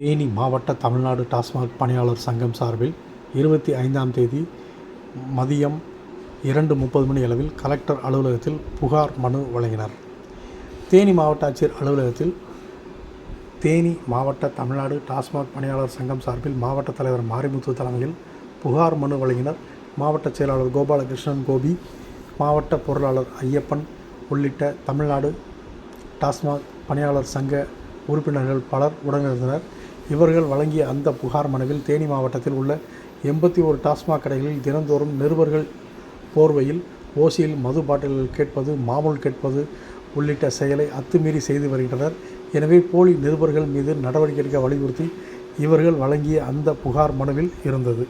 தேனி மாவட்ட தமிழ்நாடு டாஸ்மாக் பணியாளர் சங்கம் சார்பில் இருபத்தி ஐந்தாம் தேதி மதியம் இரண்டு முப்பது மணி அளவில் கலெக்டர் அலுவலகத்தில் புகார் மனு வழங்கினர். தேனி மாவட்ட ஆட்சியர் அலுவலகத்தில் தேனி மாவட்ட தமிழ்நாடு டாஸ்மாக் பணியாளர் சங்கம் சார்பில் மாவட்ட தலைவர் மாரிமுத்து தலைமையில் புகார் மனு வழங்கினர். மாவட்ட செயலாளர் கோபாலகிருஷ்ணன் கோபி மாவட்ட பொருளாளர் ஐயப்பன் உள்ளிட்ட தமிழ்நாடு டாஸ்மாக் பணியாளர் சங்க உறுப்பினர்கள் பலர் உடனிருந்தனர். இவர்கள் வழங்கிய அந்த புகார் மனுவில் தேனி மாவட்டத்தில் உள்ள எண்பத்தி ஒரு டாஸ்மாக் கடைகளில் தினந்தோறும் நிருபர்கள் போர்வையில் ஓசியில் மது பாட்டில்கள் கேட்பது மாமூல் கேட்பது உள்ளிட்ட செயலை அத்துமீறி செய்து வருகின்றனர். எனவே போலி நிருபர்கள் மீது நடவடிக்கை எடுக்க வலியுறுத்தி இவர்கள் வழங்கிய அந்த புகார் மனுவில் இருந்தது.